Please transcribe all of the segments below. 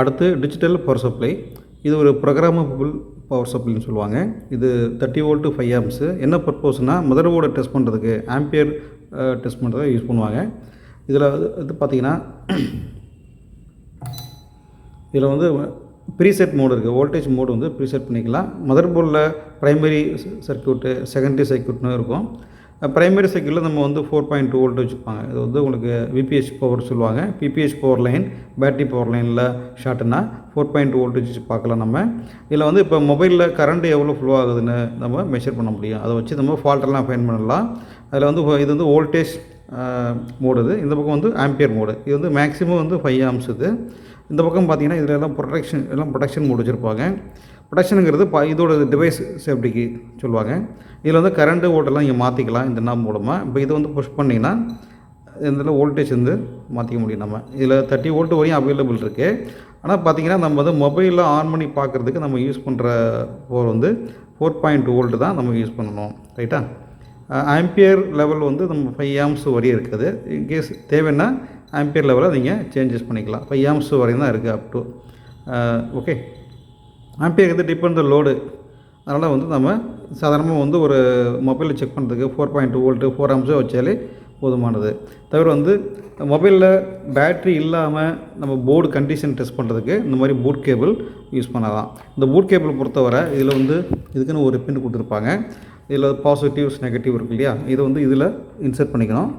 அடுத்து digital power supply இது ஒரு ப்ரோக்ராமபிள் பவர் சப்ளைன்னு சொல்லுவாங்க. இது தேர்ட்டி வோல்ட்டு ஃபைவ் ஆம்ஸு என்ன பர்பஸ்னால் மதர் போர்டை டெஸ்ட் பண்ணுறதுக்கு ஆம்பியர் டெஸ்ட் பண்ணுறதுக்கு யூஸ் பண்ணுவாங்க. இதில் இது பார்த்தீங்கன்னா இதில் வந்து ப்ரீசெட் மோடு இருக்குது வோல்டேஜ் மோடு வந்து ப்ரீசெட் பண்ணிக்கலாம். மதர் போர்டில் ப்ரைமரி சர்க்யூட்டு செகண்டரி சர்க்யூட்னு இருக்கும். ப்ரைமரி சைக்கிளில் நம்ம வந்து ஃபோர் பாயிண்ட் டூ வோல்ட் வச்சுருப்பாங்க இது வந்து உங்களுக்கு விபிஎஸ் பவர் சொல்லுவாங்க. BBS power line battery power லைனில் ஷார்ட்னா ஃபோர் பாயிண்ட் டூ வோல்டேஜ் வச்சு பார்க்கலாம் நம்ம. இதில் வந்து இப்போ மொபைலில் கரண்ட் எவ்வளோ ஃப்ளோ ஆகுதுன்னு நம்ம மெஷர் பண்ண முடியும். அதை வச்சு நம்ம ஃபால்ட்டெல்லாம் ஃபைன் பண்ணலாம். அதில் வந்து இது வந்து வோல்டேஜ் மோடு இது. இந்த பக்கம் வந்து ஆம்பியர் மோடு இது வந்து மேக்ஸிமம் வந்து ஃபைவ் ஆம்ஸ் இது. இந்த பக்கம் பார்த்தீங்கன்னா இதில் எல்லாம் ப்ரொடெக்ஷன் எல்லாம் ப்ரொடெக்ஷன் மோடு வச்சுருப்பாங்க. ப்ரொடெக்ஷனுங்கிறது ப இதோட டிவைஸ் சேஃப்டிக்கு சொல்லுவாங்க. இதில் வந்து கரண்ட்டு ஓட்டெல்லாம் இங்கே மாற்றிக்கலாம் இந்த நாப் மூலமாக இப்போ இதை வந்து புஷ் பண்ணிங்கன்னா இதில் வோல்டேஜ் வந்து மாற்றிக்க முடியும் நம்ம. இதில் தேர்ட்டி வோல்ட் வரையும் அவைலபிள் இருக்குது ஆனால் பார்த்திங்கன்னா நம்ம வந்து மொபைலில் ஆன் பண்ணி பார்க்குறதுக்கு நம்ம யூஸ் பண்ணுற போர் வந்து ஃபோர் பாயிண்ட் டூ வோல்ட்டு தான் நம்ம யூஸ் பண்ணணும். ரைட்டா ஆம்பியர் லெவல் வந்து நம்ம ஃபைவ் ஆம்ஸ் வரையும் இருக்குது. இன்கேஸ் தேவைன்னா ஆம்பியர் லெவலை நீங்கள் சேஞ்சஸ் பண்ணிக்கலாம். ஃபைவ் ஆம்ஸ் வரையும் தான் இருக்குது அப் டு ஓகே ஆம்பியர் வந்து டிபெண்ட் லோடு அதனால் வந்து நம்ம சாதாரணமாக வந்து ஒரு மொபைலில் செக் பண்ணுறதுக்கு four point two volt four ஆம்ஸோ வச்சாலே போதுமானது. தவிர வந்து மொபைலில் பேட்ரி இல்லாமல் நம்ம போர்டு கண்டிஷன் டெஸ்ட் பண்ணுறதுக்கு இந்த மாதிரி பூட் கேபிள் யூஸ் பண்ணலாம். இந்த பூட் கேபிள் பொறுத்தவரை இதில் வந்து இதுக்குன்னு ஒரு பின் கொடுத்துருப்பாங்க. இதில் பாசிட்டிவ்ஸ் நெகட்டிவ் இருக்கு இல்லையா? இதை வந்து இதில் இன்சர்ட் பண்ணிக்கணும்.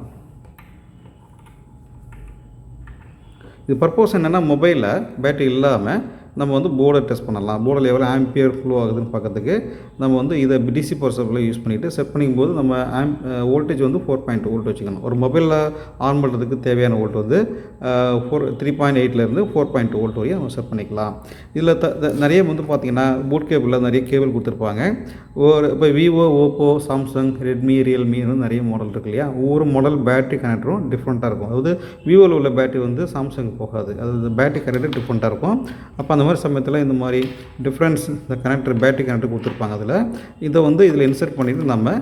இது பர்பஸ் என்னென்னா மொபைலில் பேட்டரி இல்லாமல் நம்ம வந்து போர்டை டெஸ்ட் பண்ணலாம். போர்டில் எவ்வளோ ஆம்பியர் ஃப்ளோ ஆகுதுன்னு பார்க்கறதுக்கு நம்ம வந்து இதை டிசி பவர் சப்ளை யூஸ் பண்ணிவிட்டு செட் பண்ணிக்கும்போது நம்ம ஆம் வோல்டேஜ் வந்து ஃபோர் பாயிண்ட் வோல்ட் வச்சுக்கணும். ஒரு மொபைலில் ஆன் பண்ணுறதுக்கு தேவையான வோல்ட் வந்து ஃபோர் த்ரீ பாயிண்ட் எயிட்லேருந்து ஃபோர் பாயிண்ட் வோல்ட் வரையும் நம்ம செட் பண்ணிக்கலாம். இதில் த த- நிறைய வந்து பார்த்திங்கன்னா பூட் கேபிளில் நிறைய கேபிள் கொடுத்துருப்பாங்க. ஒரு இப்போ விவோ ஓப்போ சாம்சங் ரெட்மி ரியல்மின்னு நிறைய மாடல் இருக்கு இல்லையா? ஒவ்வொரு மாடல் பேட்டரி கனெக்டரும் டிஃப்ரெண்ட்டாக இருக்கும். அதாவது விவோவில் உள்ள பேட்டரி வந்து சாம்சங் போகாது. அது பேட்டரி கனெக்டர் டிஃப்ரெண்ட்டாக இருக்கும். அப்போ அந்த மாதிரி சமயத்தில் இந்த மாதிரி டிஃப்ரென்ஸ் இந்த கனெக்டர் பேட்டரி கனெக்டர் கொடுத்துருப்பாங்க அதில். இதை வந்து இதில் இன்சர்ட் பண்ணிவிட்டு நம்ம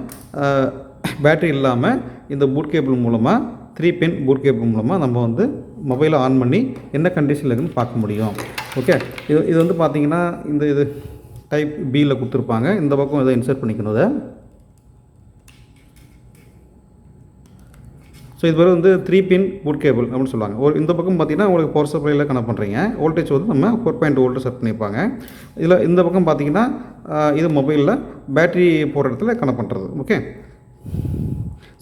பேட்டரி இல்லாமல் இந்த பூட் கேபிள் மூலமாக த்ரீ பின் பூட் கேபிள் மூலமாக நம்ம வந்து மொபைலை ஆன் பண்ணி என்ன கண்டிஷனில் இருக்குன்னு பார்க்க முடியும். ஓகே இது இது வந்து பார்த்தீங்கன்னா இந்த இது டைப் பியில் கொடுத்துருப்பாங்க. இந்த பக்கம் இதை இன்சர்ட் பண்ணிக்கணும் அதை ஸோ இது பேர் வந்து த்ரீ பின் புட் கேபிள் அப்படின்னு சொல்லுவாங்க. ஒரு இந்த பக்கம் பார்த்தீங்கன்னா உங்களுக்கு பவர் சப்ளையில் கனெக்ட் பண்ணுறீங்க வோல்டேஜ் வந்து நம்ம ஃபோர் பாயிண்ட் வோல்ட்டு செட் பண்ணியிருப்பாங்க. இதில் இந்த பக்கம் பார்த்தீங்கன்னா இது மொபைலில் பேட்டரி போடுற இடத்துல கனெக்ட் பண்ணுறது ஓகே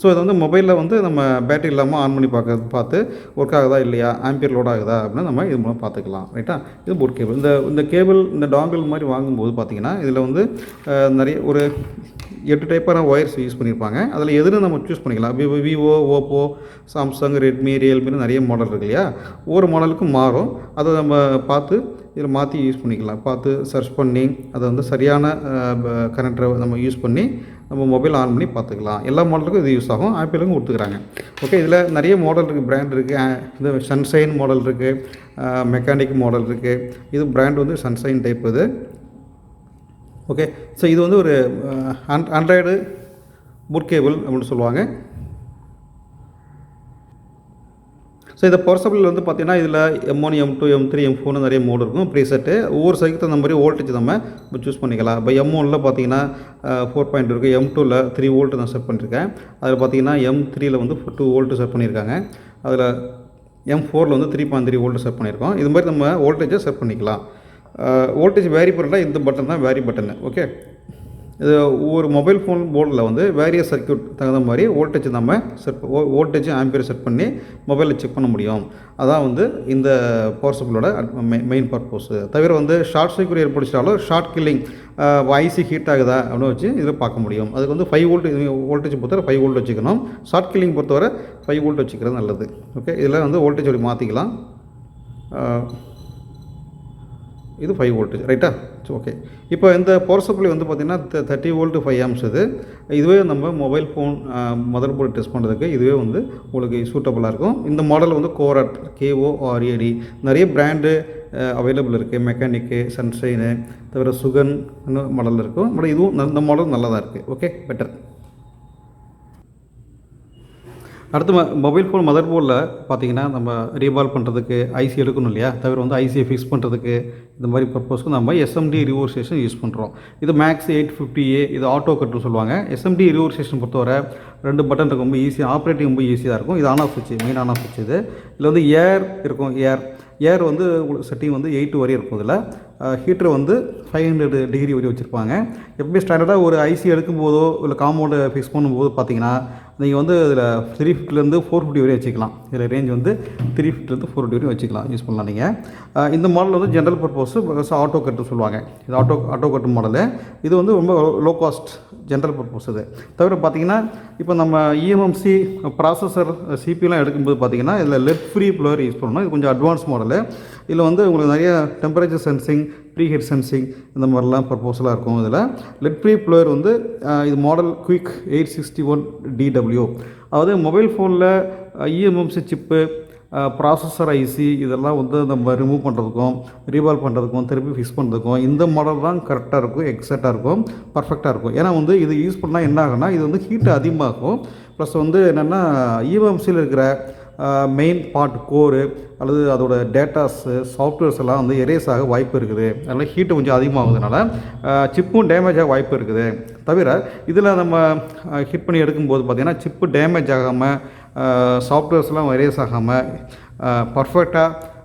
ஸோ இது வந்து மொபைலில் வந்து நம்ம பேட்டரி இல்லாமல் ஆன் பண்ணி பார்க்க பார்த்து ஒர்க் ஆகுதா இல்லையா? ஆம்பியர் லோட் ஆகுதா? அப்படின்னு நம்ம இது மூலம் பார்த்துக்கலாம். ரைட்டா இது போட் கேபிள் இந்த இந்த கேபிள் இந்த டாங்கிள் மாதிரி வாங்கும்போது பார்த்தீங்கன்னா இதில் வந்து நிறைய ஒரு எட்டு டைப்பான ஒயர்ஸ் யூஸ் பண்ணியிருப்பாங்க அதில் எதுன்னு நம்ம சூஸ் பண்ணிக்கலாம். Vivo Vivo Oppo Samsung Redmi ரியல்மின்னு நிறைய மாடல் இருக்கு இல்லையா? ஒவ்வொரு மாடலுக்கும் மாறும். அதை நம்ம பார்த்து இதில் மாற்றி யூஸ் பண்ணிக்கலாம். பார்த்து சர்ச் பண்ணி அதை வந்து சரியான கரண்ட்டை நம்ம யூஸ் பண்ணி நம்ம மொபைல் ஆன் பண்ணி பார்த்துக்கலாம். எல்லா மாடலுக்கும் இது யூஸ் ஆகும். ஆப்பிளுக்கும் கொடுத்துக்கிறாங்க. ஓகே இதில் நிறைய மாடல் இருக்குது பிராண்ட் இருக்குது இது சன்ஷைன் மாடல் இருக்குது மெக்கானிக் மாடல் இருக்குது இது பிராண்ட் வந்து சன்ஷைன் டைப் இது. ஓகே. ஸோ இது வந்து ஒரு ஆண்ட்ராய்டு புட் கேபிள் அப்படின்னு சொல்லுவாங்க. ஸோ இந்த பவர் வந்து பார்த்தீங்கன்னா இதில் M one M two M three M ஃபோர்னு நிறைய மோடு இருக்கும். ப்ரீசெட்டு ஒவ்வொரு சைக்கு தகுந்த மாதிரி வோல்டேஜ் நம்ம சூஸ் பண்ணிக்கலாம். இப்போ எம் ஒனில் பார்த்தீங்கன்னா ஃபோர் பாயிண்ட் இருக்குது எம் டூவில் த்ரீ வோல்ட்டு நான் செட் பண்ணியிருக்கேன் அதில் பார்த்தீங்கன்னா எம் த்ரீயில் வந்து டூ வோல்ட்டு செட் பண்ணியிருக்காங்க அதில் எம் ஃபோரில் வந்து three point three volt set பண்ணியிருக்கோம் இது மாதிரி நம்ம வோல்டேஜை செட் பண்ணிக்கலாம். வோல்டேஜ் வேரி பண்ணுறா இந்த பட்டன் தான் வேரி பட்டனு ஓகே இது ஒவ்வொரு மொபைல் ஃபோன் போர்டில் வந்து வேரிய சர்க்யூட் தகுந்த மாதிரி வோல்டேஜ் நம்ம செட் வோல்டேஜ் ஆம்பியர் செட் பண்ணி மொபைலில் செக் பண்ண முடியும். அதான் வந்து இந்த பவர் சப்ளோட மெயின் பர்பஸ் தவிர வந்து ஷார்ட் சர்க்யூட் ஏற்படுத்தினாலும் ஷார்ட் கில்லிங் ஐசி ஹீட் ஆகுதா அப்படின்னு வச்சு இதில் பார்க்க முடியும். அதுக்கு வந்து ஃபைவ் வோல்ட் வோல்டேஜ் பொறுத்தவரை ஃபைவ் வோல்ட் வச்சுக்கணும். ஷார்ட் கில்லிங் பொறுத்தவரை ஃபைவ் வோல்ட் வச்சுக்கிறது நல்லது ஓகே இதில் வந்து வோல்டேஜ் அப்படி மாற்றிக்கலாம் இது ஃபைவ் வோல்ட்டு ரைட்டா ஓகே இப்போ இந்த பவர் சப்ளை வந்து பார்த்திங்கன்னா தேர்ட்டி வோல்ட்டு ஃபைவ் ஆம்ஸ் இது. இதுவே நம்ம mobile phone mother board test பண்ணுறதுக்கு இதுவே வந்து உங்களுக்கு சூட்டபுளாக இருக்கும். இந்த மாடல் வந்து கோராட் கேஓ ஆர்ஏடி நிறைய பிராண்டு அவைலபிள் இருக்குது மெக்கானிக்கு சன்ஷைனு தவிர சுகன் மாடல் இருக்கும் பட் இதுவும் இந்த மாடல் நல்லா தான் இருக்குது ஓகே பெட்டர் அடுத்து ம மொபைல் ஃபோன் மதர் போர்டில் பார்த்தீங்கன்னா நம்ம ரீபால் பண்ணுறதுக்கு ஐசி எடுக்கணும் இல்லையா? தவிர வந்து ஐசியை ஃபிக்ஸ் பண்ணுறதுக்கு இந்த மாதிரி பர்பஸ்க்கு நம்ம எஸ்எம்டி ரிவோர்சேஷன் யூஸ் பண்ணுறோம் இது மேக்ஸ் எயிட் ஃபிஃப்டி ஏ இது ஆட்டோ கட்டுன்னு சொல்லுவாங்க. எஸ்எம்டி ரிவோர்சேஷன் பொறுத்தவரை ரெண்டு பட்டன் இருக்கும் ரொம்ப ஈஸி ஆப்ரேட்டிங் ரொம்ப ஈஸியாக இருக்கும். இது ஆன் ஆஃப் வச்சு மெயின் ஆன் ஆஃப் வச்சு இது. இதில் வந்து ஏர் இருக்கும் ஏர் ஏர் வந்து உங்களுக்கு செட்டிங் வந்து எயிட் வரையும் இருக்கும் இதில். ஹீட்டர் வந்து ஃபைவ் ஹண்ட்ரட் டிகிரி வரையும் வச்சுருப்பாங்க. எப்பவுமே ஸ்டாண்டர்டாக ஒரு ஐசி எடுக்கும்போதோ இல்லை காம்பவுண்டை ஃபிக்ஸ் பண்ணும்போது பார்த்தீங்கன்னா நீங்கள் வந்து இதில் த்ரீ ஃபிஃப்டிலேருந்து ஃபோர் ஃபிஃப்டி வரையும் வச்சுக்கலாம். இதில் ரேஞ்ச் வந்து த்ரீ ஃபிஃப்டிலேருந்து ஃபோர் ஃபிஃப்டி வரையும் வச்சுக்கலாம். யூஸ் பண்ணலாம் நீங்கள் இந்த மாடல் வந்து ஜென்ரல் பர்பஸ் ஆட்டோ கட்டு சொல்லுவாங்க. இது ஆட்டோ ஆட்டோ கட்டு மாடலு இது வந்து ரொம்ப லோ காஸ்ட் ஜென்ரல் பர்பஸ் இது. தவிர பார்த்தீங்கன்னா இப்போ நம்ம இஎம்எம்சி ப்ராசஸர் சிபிலாம் எடுக்கும்போது பார்த்தீங்கன்னா இதில் லெட் ஃப்ரீ ப்ளோயர் யூஸ் பண்ணணும். இது கொஞ்சம் அட்வான்ஸ் மாடலு இதில் வந்து உங்களுக்கு நிறைய temperature sensing preheat sensing இந்த மாதிரிலாம் ப்ரப்போசலாக இருக்கும் இதில். லெட் ஃப்ரீ ப்ளோயர் வந்து இது model quick eight sixty one DW அதாவது மொபைல் ஃபோனில் இஎம்எம்சி சிப்பு ப்ராசஸர் ஐசி இதெல்லாம் வந்து நம்ம ரிமூவ் பண்ணுறதுக்கும் ரீபால் பண்ணுறதுக்கும் திருப்பி ஃபிக்ஸ் பண்ணுறதுக்கும் இந்த மாடல் தான் கரெக்டாக இருக்கும் எக்ஸாக்டாக இருக்கும் பர்ஃபெக்டாக இருக்கும். ஏன்னா வந்து இது யூஸ் பண்ணால் என்ன ஆகுனா இது வந்து ஹீட் அதிகமாகும். ப்ளஸ் வந்து என்னென்னா இஎம்எம்சியில் இருக்கிற மெயின் பார்ட் கோரு அல்லது அதோட டேட்டாஸு சாஃப்ட்வேர்ஸ் எல்லாம் வந்து எரேஸ் ஆக வாய்ப்பு இருக்குது. அதனால் ஹீட்டு கொஞ்சம் அதிகமாகுதுனால சிப்பும் டேமேஜ் ஆக வாய்ப்பு இருக்குது. தவிர இதில் நம்ம ஹிட் பண்ணி எடுக்கும்போது பார்த்திங்கன்னா சிப்பு டேமேஜ் ஆகாமல் சாஃப்ட்வேர்ஸ்லாம் எரேஸ் ஆகாமல் பர்ஃபெக்டாக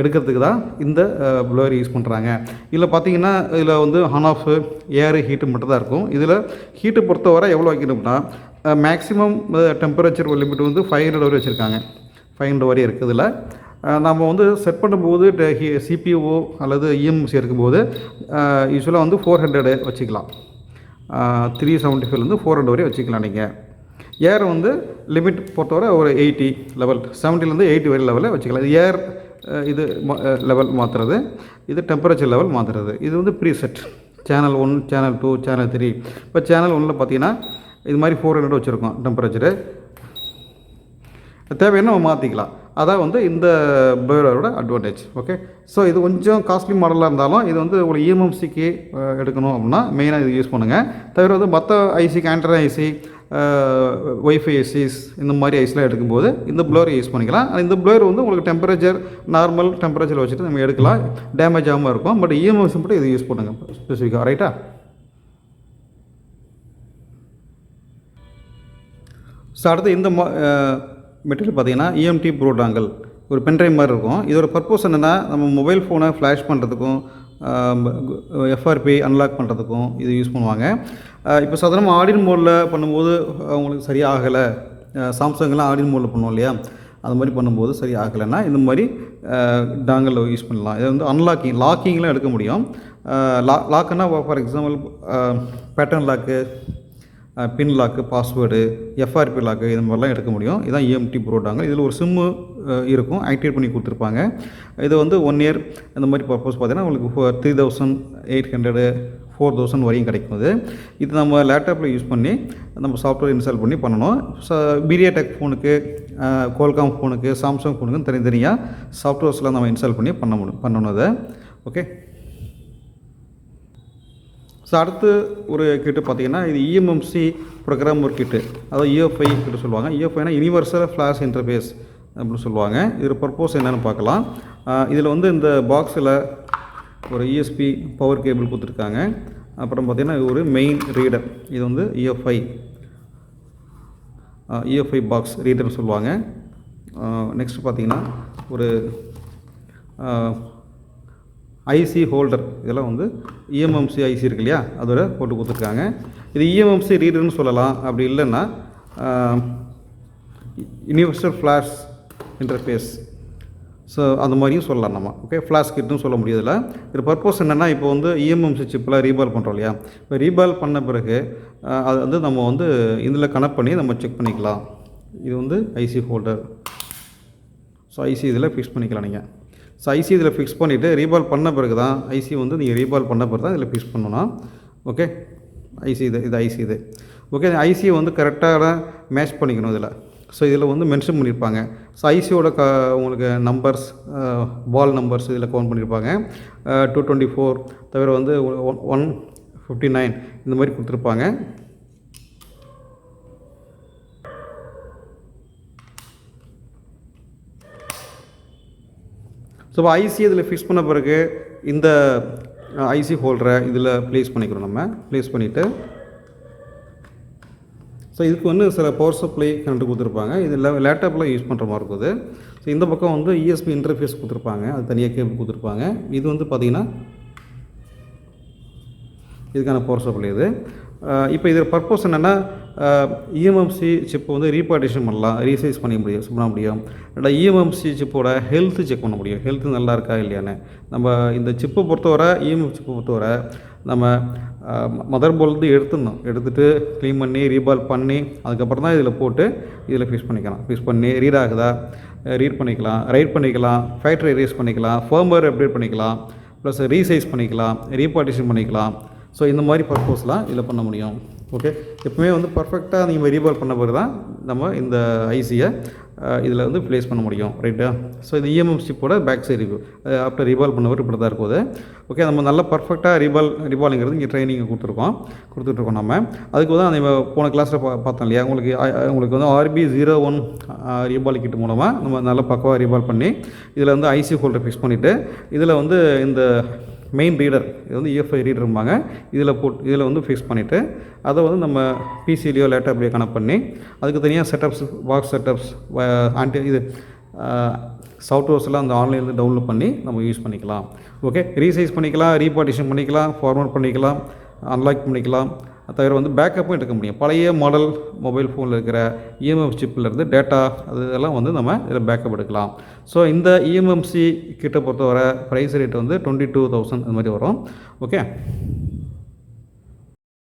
எடுக்கிறதுக்கு தான் இந்த ப்ளோயர் யூஸ் பண்ணுறாங்க இதில் பார்த்தீங்கன்னா இதில் வந்து ஆன் ஆஃப் ஏர் ஹீட்டு மட்டும் தான் இருக்கும். இதில் ஹீட்டு பொறுத்தவரை எவ்வளோ வைக்கணும்னா மேக்ஸிமம் டெம்பரேச்சர் லிமிட் வந்து ஃபைவ் ஹண்ட்ரட் வரை வச்சுருக்காங்க. ஃபைவ் ஹண்ட்ரட் வரை இருக்குதுல. நம்ம வந்து செட் பண்ணும்போது சிபிஓ அல்லது இஎம்சி இருக்கும்போது யூஸ்வலாக வந்து ஃபோர் ஹண்ட்ரடு வச்சுக்கலாம். த்ரீ செவன்ட்டி ஃபைவ்லேருந்து ஃபோர் ஹண்ட்ரட் வரை வச்சுக்கலாம் நீங்கள் ஏர் வந்து லிமிட் பொறுத்தவரை ஒரு எயிட்டி லெவல் செவன்ட்டிலேருந்து எயிட்டி வரை லெவலில் வச்சுக்கலாம். இது ஏர் இது லெவல் மாற்றுறது இது டெம்பரேச்சர் லெவல் மாற்றுறது இது வந்து preset channel one channel two channel three இப்போ சேனல் ஒன்றில் பார்த்தீங்கன்னா இது மாதிரி ஃபோர் ஹண்ட்ரட் வச்சுருக்கோம் டெம்பரேச்சரு தேவையான நம்ம மாற்றிக்கலாம் அதான் வந்து இந்த பேரோட அட்வான்டேஜ் ஓகே ஸோ இது கொஞ்சம் காஸ்ட்லி மாடலாக இருந்தாலும் இது வந்து ஒரு இஎம்எம்சிக்கு எடுக்கணும் அப்படின்னா மெயினாக இது யூஸ் பண்ணுங்கள் தவிர வந்து மற்ற ஐசிக்கு ஆண்ட்ராய்ட் ஐசி ஒய்ஃபை ஐசிஸ் இந்த மாதிரி ஐஸ்லாம் எடுக்கும்போது இந்த ப்ளோரை யூஸ் பண்ணிக்கலாம். இந்த ப்ளோர் வந்து உங்களுக்கு டெம்பரேச்சர் நார்மல் டெம்பரேச்சர் வச்சுட்டு நம்ம எடுக்கலாம். டேமேஜ் ஆகாமல் இருக்கும். பட் இஎம்எஸ் மட்டும் இது யூஸ் பண்ணுங்கள் ஸ்பெசிஃபிக்காக ரைட்டா ஸோ அடுத்து இந்த மெட்டீரியல் பார்த்திங்கன்னா இஎம்டி ப்ரோடாங்கல் ஒரு பென்ட்ரைவ் மாதிரி இருக்கும். இதோட பர்பஸ் என்னென்னா நம்ம மொபைல் ஃபோனை ஃப்ளாஷ் பண்ணுறதுக்கும் எஃப்ஆர்பி அன்லாக் பண்ணுறதுக்கும் இது யூஸ் பண்ணுவாங்க. இப்போ சாதாரணமாக ஆடியன் மோடில் பண்ணும்போது அவங்களுக்கு சரியாகலை சாம்சங்கெலாம் சாம்சங்லாம் ஆடியன் மோடில் பண்ணுவோம் இல்லையா? அது மாதிரி பண்ணும்போது சரி ஆகலைன்னா இந்த மாதிரி டாங்கல் யூஸ் பண்ணலாம். இது வந்து அன்லாக்கிங் லாக்கிங்லாம் எடுக்க முடியும். லா லாக்குன்னா for example pattern lock pin lock password FRP lock இது மாதிரிலாம் எடுக்க முடியும். இதான் இஎம்டி ப்ரோடாங்க இதில் ஒரு சிம்மு இருக்கும். ஆக்டிவேட் பண்ணி கொடுத்துருப்பாங்க. இது வந்து ஒன் இயர் இந்த மாதிரி பர்பஸ் பார்த்தீங்கன்னா உங்களுக்கு three thousand eight hundred four thousand வரையும் கிடைக்கும் இது. இது நம்ம லேப்டாப்பில் யூஸ் பண்ணி நம்ம சாஃப்ட்வேர் இன்ஸ்டால் பண்ணி பண்ணணும். ஸோ டெக் ஃபோனுக்கு கோல்காம் ஃபோனுக்கு சாம்சங் ஃபோனுக்கு தனித்தனியாக சாஃப்ட்வேர்ஸ்லாம் நம்ம இன்ஸ்டால் பண்ணி பண்ண முடியும் பண்ணணும் அதை. ஓகே ஸோ அடுத்து ஒரு கிட்டு பார்த்தீங்கன்னா இது இஎம்எம்சி ப்ரோக்ராம் ஒரு கிட்டு அதாவது இஎஃப்ஐ கிட்ட சொல்லுவாங்க. இஎஃப்ஐனா யூனிவர்சல் ஃப்ளாஷ் இன்டர்ஃபேஸ் அப்படின்னு சொல்லுவாங்க. இதில் பர்பஸ் என்னென்னு பார்க்கலாம். இதில் வந்து இந்த பாக்ஸில் ஒரு இஎஸ்பி பவர் கேபிள் கொடுத்துருக்காங்க. அப்புறம் பார்த்திங்கன்னா இது ஒரு மெயின் ரீடர் இது வந்து இஎஃப்ஐ இஎஃப்ஐ பாக்ஸ் ரீடர்னு சொல்லுவாங்க. நெக்ஸ்ட் பார்த்தீங்கன்னா ஒரு ஐசி ஹோல்டர் இதெல்லாம் வந்து இஎம்எம்சி ஐசி இருக்கு இல்லையா? அதோட போட்டு கொடுத்துருக்காங்க. இது இஎம்எம்சி ரீடர்னு சொல்லலாம். அப்படி இல்லைன்னா யூனிவர்சல் ஃப்ளாஷ் இன்டர்ஃபேஸ் ஸோ அந்த மாதிரியும் சொல்லலாம் நம்ம. ஓகே ஃப்ளாஷ் கிட்னு சொல்ல முடியாதுல இது பர்பஸ் என்னென்னா இப்போ வந்து இஎம்எம்சி சிப்பில் ரீபால் பண்ணுறோம் இல்லையா? இப்போ ரீபால் பண்ண பிறகு அது வந்து நம்ம வந்து இதில் கனெக்ட் பண்ணி நம்ம செக் பண்ணிக்கலாம். இது வந்து ஐசி ஹோல்டர் ஸோ ஐசி இதில் ஃபிக்ஸ் பண்ணிக்கலாம் நீங்கள் ஸோ ஐசி இதில் ஃபிக்ஸ் பண்ணிவிட்டு ரீபால் பண்ண பிறகு தான் ஐசி வந்து நீங்கள் ரீபால் பண்ண பிறகு தான் இதில் ஃபிக்ஸ் பண்ணணும் ஓகே ஐசி இது இது ஐசி இது. ஓகே ஐசியை வந்து கரெக்டாக மேட்ச் பண்ணிக்கணும் இதில். ஸோ இதில் வந்து மென்ஷன் பண்ணியிருப்பாங்க. ஸோ ஐசியோட க உங்களுக்கு நம்பர்ஸ் பால் நம்பர்ஸ் இதில் கவுண்ட் பண்ணியிருப்பாங்க. டூ டுவெண்ட்டி ஃபோர் தவிர வந்து ஒன் ஒன் ஃபிஃப்டி நைன் இந்த மாதிரி கொடுத்துருப்பாங்க. ஸோ இப்போ ஐசி இதில் ஃபிக்ஸ் பண்ண பிறகு இந்த ஐசி ஹோல்டரை இதில் ப்ளேஸ் பண்ணிக்கிறோம் நம்ம. ப்ளேஸ் பண்ணிவிட்டு ஸோ இதுக்கு வந்து சில பவர் சப்ளை கரண்ட் கொடுத்துருப்பாங்க. இதில் லேப்டாப்பில் யூஸ் பண்ணுற மாதிரி இருக்குது. ஸோ இந்த பக்கம் வந்து இஎஸ்பி இன்டர்ஃபேஸ் கொடுத்துருப்பாங்க. அது தனியாக கேபிள் கொடுத்துருப்பாங்க. இது வந்து பார்த்திங்கன்னா இதுக்கான பவர் சப்ளை இது. இப்போ இதில் பர்பஸ் என்னென்னா இஎம்எம்சி சிப்பை வந்து ரீபார்ட்டிஷன் பண்ணலாம் ரீசைஸ் பண்ண முடியும் பண்ண முடியும். இல்லை இஎம்எம்சி சிப்போட ஹெல்த்து செக் பண்ண முடியும். ஹெல்த்து நல்லா இருக்கா இல்லையான்னு. நம்ம இந்த சிப்பை பொறுத்தவரை இஎம்எம் சிப்பை பொறுத்தவரை நம்ம மதர் போர்டு எடுத்துடணும். எடுத்துகிட்டு க்ளீன் பண்ணி ரீபால் பண்ணி அதுக்கப்புறம் தான் இதில் போட்டு இதில் ஃபிக்ஸ் பண்ணிக்கலாம். ஃபிக்ஸ் பண்ணி ரீட் ஆகுதா? ரீட் பண்ணிக்கலாம். ரைட் பண்ணிக்கலாம். ஃபேக்ட்ரி ரீஸ் பண்ணிக்கலாம். ஃபர்ம்வேர் அப்டேட் பண்ணிக்கலாம். ப்ளஸ் ரீசைஸ் பண்ணிக்கலாம். ரீபார்ட்டிஷன் பண்ணிக்கலாம். ஸோ இந்த மாதிரி பர்பஸ்லாம் இதில் பண்ண முடியும். ஓகே எப்பவுமே வந்து பர்ஃபெக்டாக நீங்கள் ரீபால் பண்ண பிறகு தான் நம்ம இந்த ஐசியை இதில் வந்து ப்ளேஸ் பண்ண முடியும். ரைட்டா ஸோ இது EMM சிப்போட back side review after reball பண்ணவர் இப்படி தான் இருக்குது ஓகே நம்ம நல்லா பர்ஃபெக்டாக ரீபால் ரீபாலுங்கிறது இங்கே ட்ரைனிங் கொடுத்துருக்கோம். கொடுத்துட்ருக்கோம் நம்ம அதுக்கு தான் நம்ம போன கிளாஸில் பா பார்த்தோம் இல்லையா? உங்களுக்கு உங்களுக்கு வந்து RP zero one reball kit மூலமாக நம்ம நல்லா பக்கவாக ரீபால் பண்ணி இதில் வந்து ஐசி ஹோல்டர் ஃபிக்ஸ் பண்ணிவிட்டு இதில் வந்து இந்த மெயின் ரீடர் இது வந்து இஎஃப்ஐ ரீடரும்பாங்க இதில் போட் இதில் வந்து ஃபிக்ஸ் பண்ணிவிட்டு அதை வந்து நம்ம பிசிலையோ லேப்டாப்லையோ கனெக்ட் பண்ணி அதுக்கு தனியாக செட்டப்ஸ் பாக்ஸ் செட்டப்ஸ் ஆன்டி இது சாஃப்ட்வேர்ஸ்லாம் அந்த ஆன்லைனில் டவுன்லோட் பண்ணி நம்ம யூஸ் பண்ணிக்கலாம். ஓகே ரீசைஸ் பண்ணிக்கலாம் ரீபார்ட்டிஷன் பண்ணிக்கலாம் ஃபார்மேட் பண்ணிக்கலாம் அன்லாக் பண்ணிக்கலாம். தவிர வந்து பேக்கப்பும் எடுக்க முடியும். பழைய மாடல் மொபைல் ஃபோனில் இருக்கிற E இஎம்எஃப் சிப்பிலேருந்து டேட்டா அது இதெல்லாம் வந்து நம்ம இதில் பேக்கப் எடுக்கலாம். ஸோ இந்த இஎம்எம்சி கிட்ட பொறுத்தவரை ப்ரைஸ் ரேட் வந்து டுவெண்ட்டி டூ தௌசண்ட் அது மாதிரி வரும். ஓகே